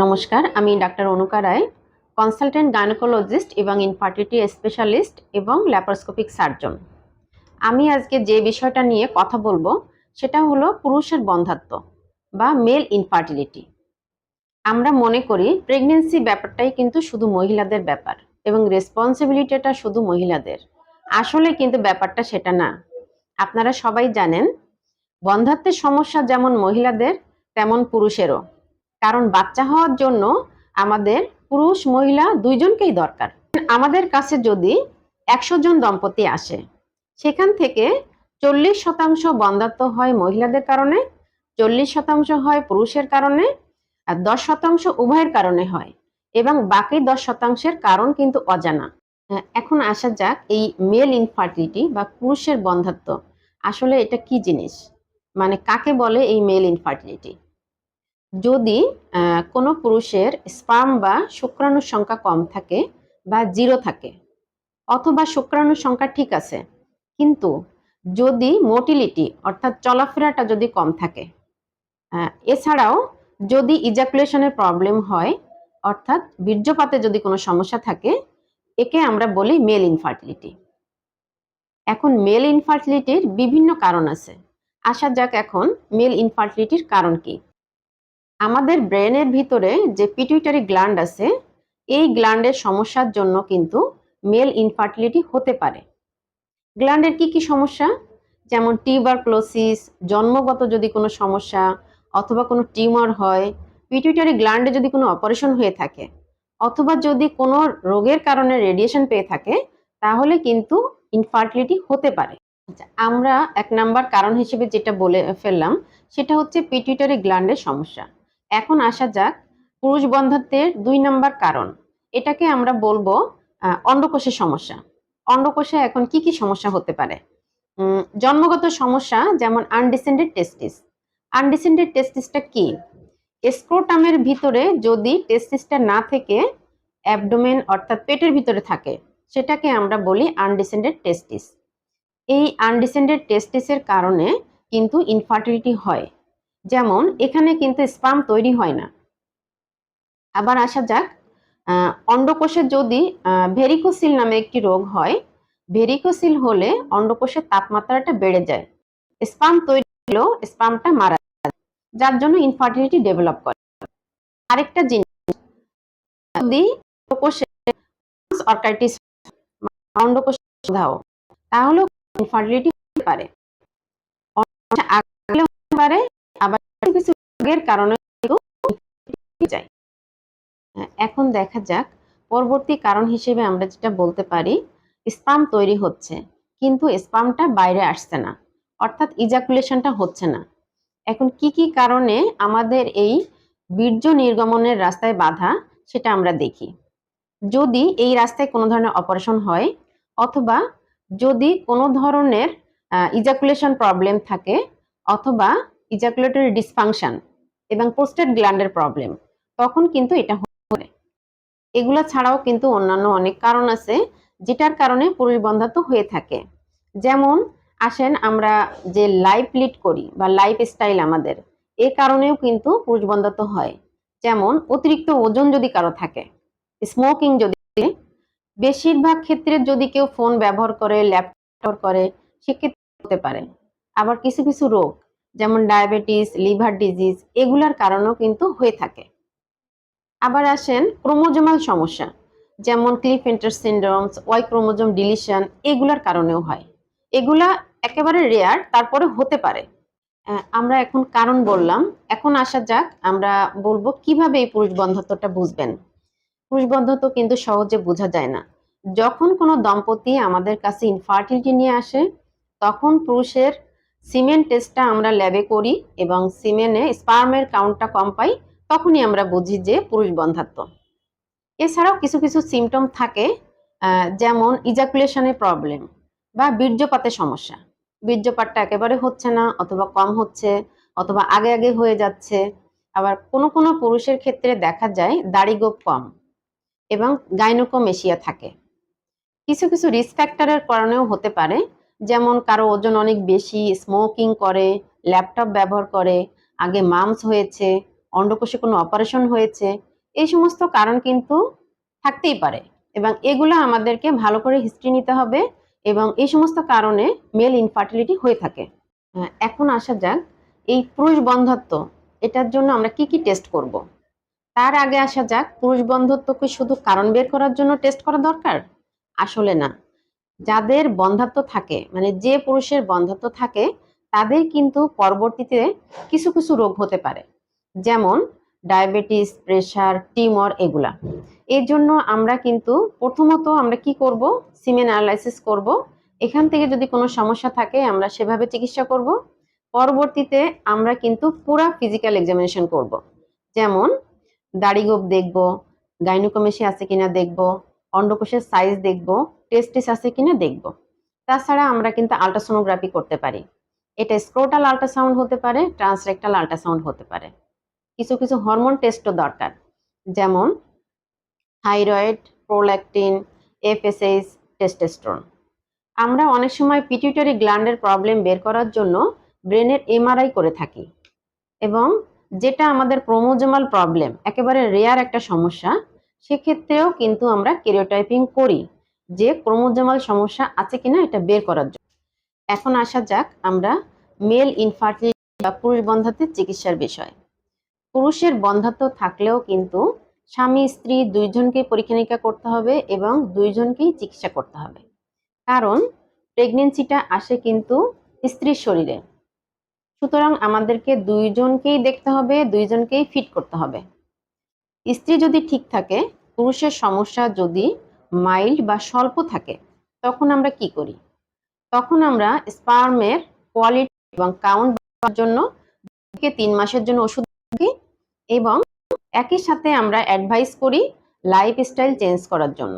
নমস্কার, আমি doctor Anuka Roy consultant gynaecologist এবং ইনফার্টিলিটি স্পেশালিস্ট এবং ল্যাপারোস্কোপিক সার্জন আমি আজকে যে বিষয়টা নিয়ে কথা বলব, সেটা হলো পুরুষের বন্ধাত্ব বা মেল ইনফার্টিলিটি আমরা মনে করি প্রেগনেন্সি ব্যাপারটাই কিন্তু শুধু মহিলাদের ব্যাপার এবং রেসপন্সিবিলিটিটা শুধু মহিলাদের। আসলে কিন্তু ব্যাপারটা সেটা না। আপনারা সবাই জানেন বন্ধাত্বের সমস্যা যেমন মহিলাদের, তেমন পুরুষেরও। কারণ বাচ্চা হওয়ার জন্য আমাদের পুরুষ, মহিলা দুইজনকেই দরকার। আমাদের কাছে যদি একশো জন দম্পতি আসে, সেখান থেকে চল্লিশ শতাংশ বন্ধাত্ম হয় মহিলাদের কারণে, চল্লিশ শতাংশ হয় পুরুষের কারণে, আর দশ শতাংশ উভয়ের কারণে হয়, এবং বাকি দশ শতাংশের কারণ কিন্তু অজানা। এখন আসা যাক এই মেল ইনফার্টিলিটি বা পুরুষের বন্ধাত্ব আসলে এটা কি জিনিস? মানে কাকে বলে এই মেল ইনফার্টিলিটি যদি কোনো পুরুষের স্পার্ম বা শুক্রাণুর সংখ্যা কম থাকে বা জিরো থাকে, অথবা শুক্রাণুর সংখ্যা ঠিক আছে, কিন্তু যদি মোটিলিটি, অর্থাৎ চলাফেরাটা যদি কম থাকে এছাড়াও যদি ইজাকুলেশনের প্রবলেম হয়, অর্থাৎ বীর্যপাতে যদি কোনো সমস্যা থাকে, একে আমরা বলি মেল ইনফার্টিলিটি এখন মেল ইনফার্টিলিটির বিভিন্ন কারণ আছে। আসা যাক এখন মেল ইনফার্টিলিটির কারণ কি। আমাদের ব্রেনের ভিতরে যে পিটুইটারি গ্ল্যান্ড আছে এই গ্ল্যান্ডের সমস্যার জন্য কিন্তু মেল ইনফার্টিলিটি হতে পারে। গ্ল্যান্ডের কি কি সমস্যা? যেমন টিউবারক্লোসিস জন্মগত যদি কোনো সমস্যা অথবা কোনো টিউমার হয় পিটুইটারি গ্ল্যান্ডে যদি কোনো অপারেশন হয়ে থাকে অথবা যদি কোনো রোগের কারণে রেডিয়েশন পেয়ে থাকে তাহলে কিন্তু ইনফার্টিলিটি হতে পারে। আচ্ছা, আমরা এক নাম্বার কারণ হিসেবে যেটা বলে ফেললাম সেটা হচ্ছে পিটুইটারি গ্ল্যান্ডের সমস্যা। এখন আসা যাক পুরুষ বন্ধাত্বের দুই নাম্বার কারণ। এটাকে আমরা বলব অন্ডকোষের সমস্যা। অন্ডকোষে এখন কি কি সমস্যা হতে পারে? জন্মগত সমস্যা যেমন আনডিসেন্ডেড টেস্টিস আনডিসেন্ডেড টেস্টিসটা কি? স্ক্রোটামের ভিতরে যদি টেস্টিসটা না থেকে অ্যাবডোমেন অর্থাৎ পেটের ভিতরে থাকে, সেটাকে আমরা বলি আনডিসেন্ডেড টেস্টিস এই আনডিসেন্ডেড টেস্টিসের কারণে কিন্তু ইনফার্টিলিটি হয়। যেমন, এখানে কিন্তু স্পাম তৈরি হয় না। আবার আসা যাক অন্ডকোষে যদি ভেরিকোসিল নামে একটি রোগ হয়, ভেরিকোসিল হলে অন্ডকোষের তাপমাত্রাটা বেড়ে যায়। স্পাম তৈরি হলেও স্পামটা মারা যায়, যার জন্য ইনফার্টিলিটি ডেভেলপ করে। আরেকটা জিনিস, যদি অর্কাইটিস অন্ডকোষে বাধাও, তাহলেও ইনফার্টিলিটি হতে পারে। পারে কিছু রোগের কারণে যায়। হ্যাঁ, এখন দেখা যাক। পরবর্তী কারণ হিসেবে আমরা যেটা বলতে পারি স্পাম তৈরি হচ্ছে কিন্তু স্পামটা বাইরে আসছে না। অর্থাৎ ইজাকুলেশনটা হচ্ছে না। এখন কি কি কারণে আমাদের এই বীর্য নির্গমনের রাস্তায় বাধা সেটা আমরা দেখি। যদি এই রাস্তায় কোনো ধরনের অপারেশন হয় অথবা যদি কোনো ধরনের ইজাকুলেশন প্রবলেম থাকে অথবা ইজাকুলেটরি ডিসফাংশন এবং পোস্টেড গ্ল্যান্ডের প্রবলেম তখন কিন্তু এটা পারে। এগুলো ছাড়াও কিন্তু অন্যান্য অনেক কারণ আছে, যেটার কারণে পুরুষ বন্ধাত্ব হয়ে থাকে। যেমন, আসেন আমরা যে লাইফ লিড করি বা লাইফ স্টাইল আমাদের, এ কারণেও কিন্তু পুরুষ বন্ধাত্ব হয়। যেমন, অতিরিক্ত ওজন যদি কারও থাকে স্মোকিং যদি বেশিরভাগ ক্ষেত্রে যদি কেউ ফোন ব্যবহার করে ল্যাপটপ করে, সেক্ষেত্রে হতে পারে। আবার কিছু কিছু রোগ যেমন ডায়াবেটিস, লিভার ডিজিজ এগুলার কারণেও কিন্তু হয়ে থাকে। আবার আসেন ক্রোমোজোমাল সমস্যা, যেমন Klinefelter syndromes, Y chromosome deletion এগুলার কারণেও হয়। এগুলা একেবারে রেয়ার, তারপরে হতে পারে। আমরা এখন কারণ বললাম, এখন আসা যাক আমরা বলব কীভাবে এই পুরুষ বন্ধাত্বটা বুঝবেন। পুরুষ বন্ধত্ব কিন্তু সহজে বোঝা যায় না। যখন কোনো দম্পতি আমাদের কাছে ইনফার্টিলিটি নিয়ে আসে, তখন পুরুষের সিমেন্ট টেস্টটা আমরা ল্যাবে করি এবং সিমেনে স্পার্মের কাউন্টটা কম পাই, তখনই আমরা বুঝি যে পুরুষ বন্ধাত্ব এছাড়াও কিছু কিছু সিমটম থাকে যেমন ইজাকুলেশনের প্রবলেম বা বীর্যপাতের সমস্যা। বীর্যপাতটা একেবারে হচ্ছে না অথবা কম হচ্ছে অথবা আগে আগে হয়ে যাচ্ছে। আবার কোনো কোনো পুরুষের ক্ষেত্রে দেখা যায় দাড়ি গোপ কম এবং গাইনোকোমেশিয়া থাকে। কিছু কিছু রিস্ক ফ্যাক্টরের কারণেও হতে পারে যেমন কারও ওজন অনেক বেশি স্মোকিং করে ল্যাপটপ ব্যবহার করে, আগে মামস হয়েছে, অন্ডকোষে কোনো অপারেশন হয়েছে, এই সমস্ত কারণ কিন্তু থাকতেই পারে। এবং এগুলো আমাদেরকে ভালো করে হিস্ট্রি নিতে হবে এবং এই সমস্ত কারণে মেল ইনফার্টিলিটি হয়ে থাকে। এখন আসা যাক, এই পুরুষ বন্ধত্ব, এটার জন্য আমরা কি কি টেস্ট করব? তার আগে আসা যাক, পুরুষ বন্ধত্ব কি শুধু কারণ বের করার জন্য টেস্ট করা দরকার? আসলে না। যাদের বন্ধাত্ব থাকে মানে যে পুরুষের বন্ধাত্ব থাকে, তাদের কিন্তু পরবর্তীতে কিছু কিছু রোগ হতে পারে। যেমন ডায়াবেটিস, প্রেশার, টিউমার এগুলা। এর জন্য আমরা কিন্তু প্রথমত আমরা কি করব? সিমেন অ্যানালাইসিস করব। এখান থেকে যদি কোনো সমস্যা থাকে, আমরা সেভাবে চিকিৎসা করব। পরবর্তীতে আমরা কিন্তু পুরা ফিজিক্যাল এক্সামিনেশন করব। যেমন দাড়িগোপ দেখব গাইনোকমেশি আছে কিনা দেখব অন্ডকোষের সাইজ দেখব টেস্টিস আছে কিনা দেখব। তাছাড়া আমরা কিন্তু আল্ট্রাসোনোগ্রাফি করতে পারি। এটা স্ক্রোটাল আল্ট্রাসাউন্ড হতে পারে ট্রান্সরেক্টাল আল্ট্রাসাউন্ড হতে পারে। কিছু কিছু হরমোন টেস্টও দরকার। যেমন থাইরয়েড প্রোল্যাকটিন এফএসএইচ টেস্টোস্টেরন আমরা অনেক সময় পিটিউটারি গ্ল্যান্ডের প্রবলেম বের করার জন্য ব্রেনের এমআরআই করে থাকি। এবং যেটা আমাদের ক্রোমোজোমাল প্রবলেম একেবারে রেয়ার একটা সমস্যা সেক্ষেত্রেও কিন্তু আমরা কেরিওটাইপিং করি যে ক্রোমোজোমাল সমস্যা আছে কিনা এটা বের করার জন্য। এখন আসা যাক আমরা মেল ইনফার্টিলিটি বা পুরুষ বন্ধাত্বের চিকিৎসার বিষয়। পুরুষের বন্ধাত্ব থাকলেও কিন্তু স্বামী, স্ত্রী দুইজনকেই পরীক্ষা নিরীক্ষা করতে হবে এবং দুইজনকেই চিকিৎসা করতে হবে। কারণ প্রেগনেন্সিটা আসে কিন্তু স্ত্রীর শরীরে। সুতরাং আমাদেরকে দুইজনকেই দেখতে হবে, দুইজনকেই ফিট করতে হবে। স্ত্রী যদি ঠিক থাকে, পুরুষের সমস্যা যদি মাইল্ড বা স্বল্প থাকে, তখন আমরা কি করি? তখন আমরা স্পার্মের কোয়ালিটি এবং কাউন্ট জন্য তিন মাসের জন্য ওষুধ দিই এবং একই সাথে আমরা অ্যাডভাইস করি লাইফ স্টাইল চেঞ্জ করার জন্য।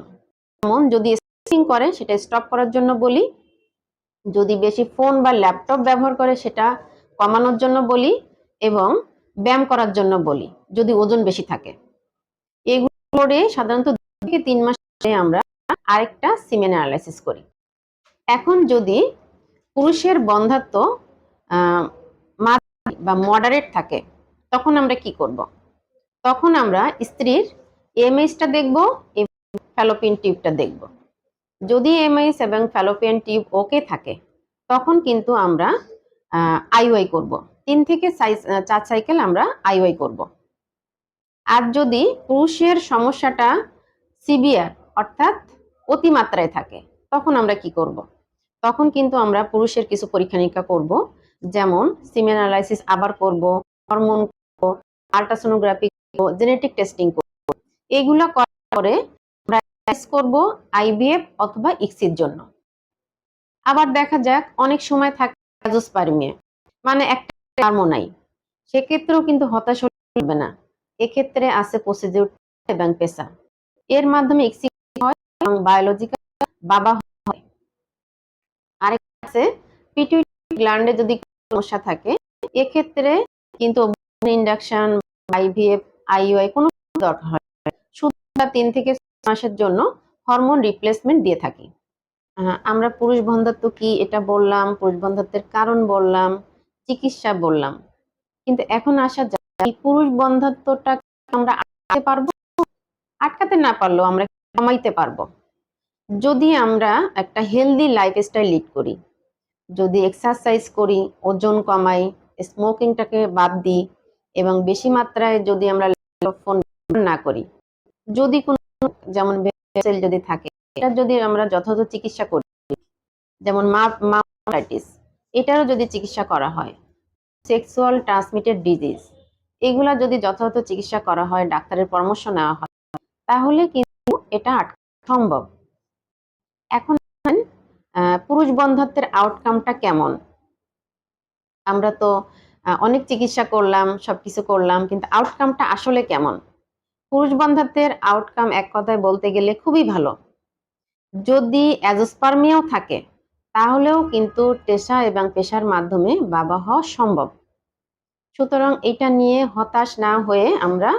যেমন যদি স্মোকিং করে, সেটা স্টপ করার জন্য বলি। যদি বেশি ফোন বা ল্যাপটপ ব্যবহার করে, সেটা কমানোর জন্য বলি এবং ব্যায়াম করার জন্য বলি, যদি ওজন বেশি থাকে। করে সাধারণত থেকে তিন মাস আমরা আরেকটা সিমেন অ্যানালাইসিস করি। এখন যদি পুরুষের বন্ধাত্ব আহ, বা মডারেট থাকে তখন আমরা কি করব? তখন আমরা স্ত্রীর এমএইচটা দেখব এবং ফ্যালোপিন টিউবটা দেখব। যদি এমএইচ এবং ফ্যালোপিয়ান টিউব ওকে থাকে তখন কিন্তু আমরা আইওয়াই করব। তিন থেকে চার সাইকেল আমরা আইওয়াই করব। আর যদি পুরুষের সমস্যাটা সিভিয়ার অর্থাৎ অতিমাত্রায় থাকে, তখন আমরা কি করব? তখন কিন্তু আমরা পুরুষের কিছু পরীক্ষা নিরীক্ষা করব, যেমন সিমেন অ্যানালাইসিস আবার করব হরমোন করব আল্ট্রাসোনোগ্রাফি করব জেনেটিক টেস্টিং করব। এগুলো করার পরে করব আইভিএফ অথবা ইক্সির জন্য। আবার দেখা যাক, অনেক সময় থাকে মানে একটা কার্মো নাই সেক্ষেত্রেও কিন্তু হতাশ হবে না। এক্ষেত্রে আছে প্রসিডিউর এবং পেশা। এর মাধ্যমে এবং বায়োলজিক্যাল বাবা হয়। আরেক আছে পিটুইটারি গ্ল্যান্ডে যদি সমস্যা থাকে, এক্ষেত্রে কিন্তু ইন্ডাকশন আইভিএফ আইইউআই কোনো দরকার হয় শুধু তিন থেকে মাসের জন্য হরমোন রিপ্লেসমেন্ট দিয়ে থাকি। আমরা পুরুষ বন্ধাত্ব কি এটা বললাম, পুরুষ বন্ধাত্বের কারণ বললাম, চিকিৎসা বললাম। কিন্তু এখন আসা এই পুরুষ বন্ধাত্বটা আমরা আটকাতে পারব? আটকাতে না পারলেও আমরা কমাইতে পারব। যদি আমরা একটা হেলদি লাইফস্টাইল লিড করি, যদি এক্সারসাইজ করি, ওজন কমাই স্মোকিংটাকে বাদ দিই, এবং বেশি মাত্রায় যদি আমরা ফোন না করি, যদি কোনো যেমন যদি থাকে, এটা যদি আমরা যথাযথ চিকিৎসা করি, যেমন মা মাইটিস এটারও যদি চিকিৎসা করা হয় সেক্সুয়াল ট্রান্সমিটেড ডিজিজ এগুলা যদি যথাযথ চিকিৎসা করা হয়, ডাক্তারের পরামর্শ নেওয়া হয়, তাহলে কিন্তু এটা সম্ভব। এখন পুরুষ বন্ধাত্বের আউটকামটা কেমন? আমরা তো অনেক চিকিৎসা করলাম, সবকিছু করলাম, কিন্তু আউটকামটা আসলে কেমন? পুরুষ বন্ধাত্বের আউটকাম এক কথায় বলতে গেলে খুবই ভালো। যদি অ্যাজোস্পার্মিয়াও থাকে, তাহলেও কিন্তু টেসা এবং পেশার মাধ্যমে বাবা হওয়া সম্ভব। সুতরাং এটা নিয়ে হতাশ না হয়ে আমরা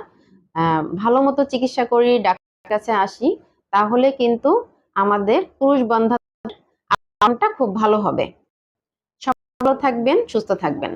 ভালো মতো চিকিৎসা করি ডাক্তার কাছে আসি, তাহলে কিন্তু আমাদের পুরুষ আউটকামটা খুব ভালো হবে। সব ভালো থাকবেন, সুস্থ থাকবেন।